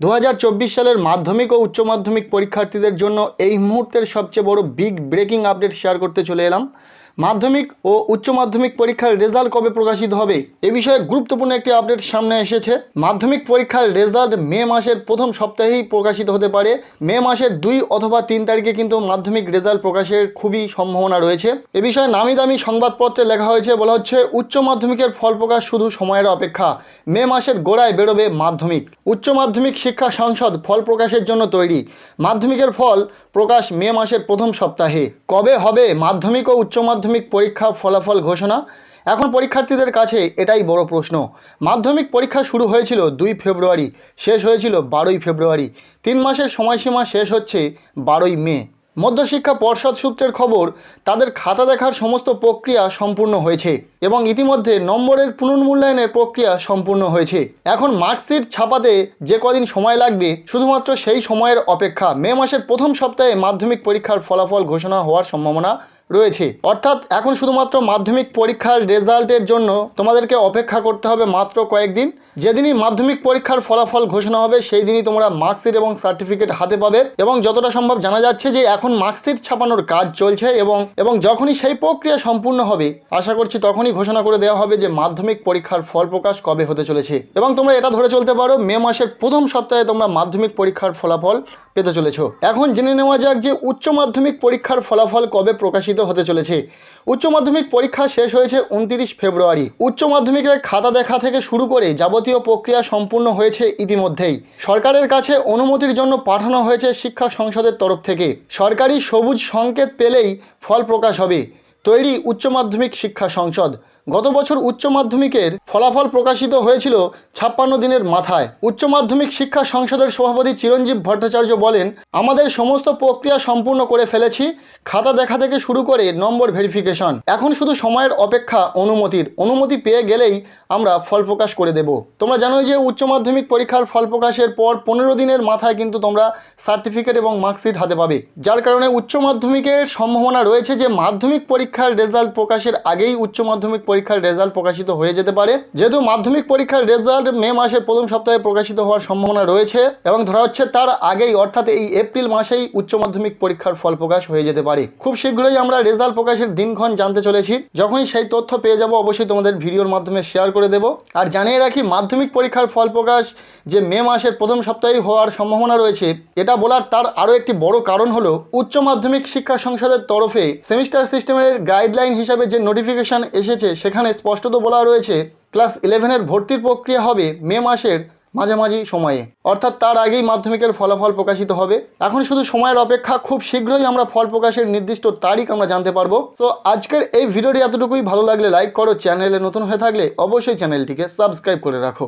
দু হাজার চব্বিশ সালের মাধ্যমিক ও উচ্চ মাধ্যমিক পরীক্ষার্থীদের জন্য এই মুহূর্তের সবচেয়ে বড় বিগ ব্রেকিং আপডেট শেয়ার করতে চলে এলাম। মাধ্যমিক ও উচ্চ মাধ্যমিক পরীক্ষার রেজাল্ট কবে প্রকাশিত হবে? এ বিষয়ে গুরুত্বপূর্ণ একটি আপডেট সামনে এসেছে। মাধ্যমিক পরীক্ষার রেজাল্ট মে মাসের প্রথম সপ্তাহেই প্রকাশিত হতে পারে। মে মাসের দুই অথবা তিন তারিখে কিন্তু মাধ্যমিক রেজাল্ট প্রকাশের খুবই সম্ভাবনা রয়েছে। এ বিষয়ে নামি দামি সংবাদপত্রে লেখা হয়েছে, বলা হচ্ছে, উচ্চ মাধ্যমিকের ফল প্রকাশ শুধু সময়ের অপেক্ষা। মে মাসের গোড়ায় বেরোবে মাধ্যমিক। উচ্চ মাধ্যমিক শিক্ষা সংসদ ফল প্রকাশের জন্য তৈরি। মাধ্যমিকের ফল প্রকাশ মে মাসের প্রথম সপ্তাহে। কবে হবে? মাধ্যমিক ও উচ্চ মাধ্যমিক পরীক্ষা ফলাফল ঘোষণা? এখন পরীক্ষার্থীদের কাছে এটাই বড় প্রশ্ন। মাধ্যমিক পরীক্ষা শুরু হয়েছিল দুই ফেব্রুয়ারি, শেষ হয়েছিল বারোই ফেব্রুয়ারি। তিন মাসের সময়সীমা শেষ হচ্ছে বারোই মে। মধ্যশিক্ষা পর্ষদ সূত্রের খবর, তাদের খাতা দেখার সমস্ত প্রক্রিয়া সম্পূর্ণ হয়েছে এবং ইতিমধ্যে নম্বরের পুনর্মূল্যায়নের প্রক্রিয়া সম্পূর্ণ হয়েছে। এখন মার্কশিট ছাপাতে যে কদিন সময় লাগবে, শুধুমাত্র সেই সময়ের অপেক্ষা। মে মাসের প্রথম সপ্তাহে মাধ্যমিক পরীক্ষার ফলাফল ঘোষণা হওয়ার সম্ভাবনা রয়েছে। অর্থাৎ এখন শুধুমাত্র মাধ্যমিক পরীক্ষার রেজাল্টের জন্য তোমাদেরকে অপেক্ষা করতে হবে মাত্র কয়েকদিন। যেদিনই মাধ্যমিক পরীক্ষার ফলাফল ঘোষণা হবে সেই দিনই তোমরা মার্কশিট এবং সার্টিফিকেট হাতে পাবে এবং যতটা সম্ভব জানা যাচ্ছে যে এখন মার্কশিট ছাপানোর কাজ চলছে এবং এবং যখনই সেই প্রক্রিয়া সম্পূর্ণ হবে, আশা করছি তখনই ঘোষণা করে দেওয়া হবে যে মাধ্যমিক পরীক্ষার ফল প্রকাশ কবে হতে চলেছে। এবং তোমরা এটা ধরে চলতে পারো, মে মাসের প্রথম সপ্তাহে তোমরা মাধ্যমিক পরীক্ষার ফলাফল পেতে চলেছো। এখন জেনে নেওয়া যাক যে উচ্চ মাধ্যমিক পরীক্ষার ফলাফল কবে প্রকাশিত হতে চলেছে। উচ্চ মাধ্যমিক পরীক্ষা শেষ হয়েছে উনতিরিশ ফেব্রুয়ারি। উচ্চ মাধ্যমিকের খাতা দেখা থেকে শুরু করে যাবতীয় প্রক্রিয়া সম্পূর্ণ হয়েছে ইতিমধ্যেই। সরকারের কাছে অনুমতির জন্য পাঠানো হয়েছে শিক্ষা সংসদের তরফ থেকে। সরকারি সবুজ সংকেত পেলেই ফল প্রকাশ হবে, তৈরি উচ্চ মাধ্যমিক শিক্ষা সংসদ। গত বছর উচ্চ মাধ্যমিকের ফলাফল প্রকাশিত হয়েছিল ছাপ্পান্ন দিনের মাথায়। উচ্চ মাধ্যমিক শিক্ষা সংসদের সভাপতি চিরঞ্জীব ভট্টাচার্য বলেন, আমাদের সমস্ত প্রক্রিয়া সম্পূর্ণ করে ফেলেছি। খাতা দেখা থেকে শুরু করে নম্বর ভেরিফিকেশন। এখন শুধু সময়ের অপেক্ষা অনুমতির। অনুমতি পেয়ে গেলেই আমরা ফল প্রকাশ করে দেব। তোমরা জানোই যে উচ্চ মাধ্যমিক পরীক্ষার ফল প্রকাশের পর পনেরো দিনের মাথায় কিন্তু তোমরা সার্টিফিকেট এবং মার্কশিট হাতে পাবে। যার কারণে উচ্চ মাধ্যমিকের সম্ভাবনা রয়েছে যে মাধ্যমিক পরীক্ষার রেজাল্ট প্রকাশের আগেই উচ্চ মাধ্যমিক পরীক্ষার রেজাল্ট প্রকাশিত হয়ে যেতে পারে। যেহেতু মাধ্যমিক পরীক্ষার রেজাল্ট মে মাসের প্রথম সপ্তাহে প্রকাশিত হওয়ার সম্ভাবনা রয়েছে এবং ধরা হচ্ছে তার আগেই, অর্থাৎ এই এপ্রিল মাসেই উচ্চ মাধ্যমিক পরীক্ষার ফল প্রকাশ হয়ে যেতে পারে। খুব শীঘ্রই আমরা রেজাল্ট প্রকাশের দিনক্ষণ জানতে চলেছি। যখনই সেই তথ্য পেয়ে যাব, অবশ্যই তোমাদের ভিডিওর মাধ্যমে শেয়ার করে দেব। আর জানিয়ে রাখি, মাধ্যমিক পরীক্ষার ফল প্রকাশ যে মে মাসের প্রথম সপ্তাহে হওয়ার সম্ভাবনা রয়েছে, এটা বলার তার আরও একটি বড় কারণ হলো, উচ্চ মাধ্যমিক শিক্ষা সংসদের তরফে সেমিস্টার সিস্টেমের গাইডলাইন হিসাবে যে নোটিফিকেশন এসেছে সেখানে স্পষ্টত বলা রয়েছে, ক্লাস ইলেভেনের ভর্তির প্রক্রিয়া হবে মে মাসের মাঝামাঝি সময়ে। অর্থাৎ তার আগেই মাধ্যমিকের ফলাফল প্রকাশিত হবে। এখন শুধু সময়ের অপেক্ষা, খুব শীঘ্রই আমরা ফল প্রকাশের নির্দিষ্ট তারিখ আমরা জানতে পারব। তো আজকের এই ভিডিওটি এতটুকুই। ভালো লাগলে লাইক করো, চ্যানেলে নতুন হয়ে থাকলে অবশ্যই চ্যানেলটিকে সাবস্ক্রাইব করে রাখো।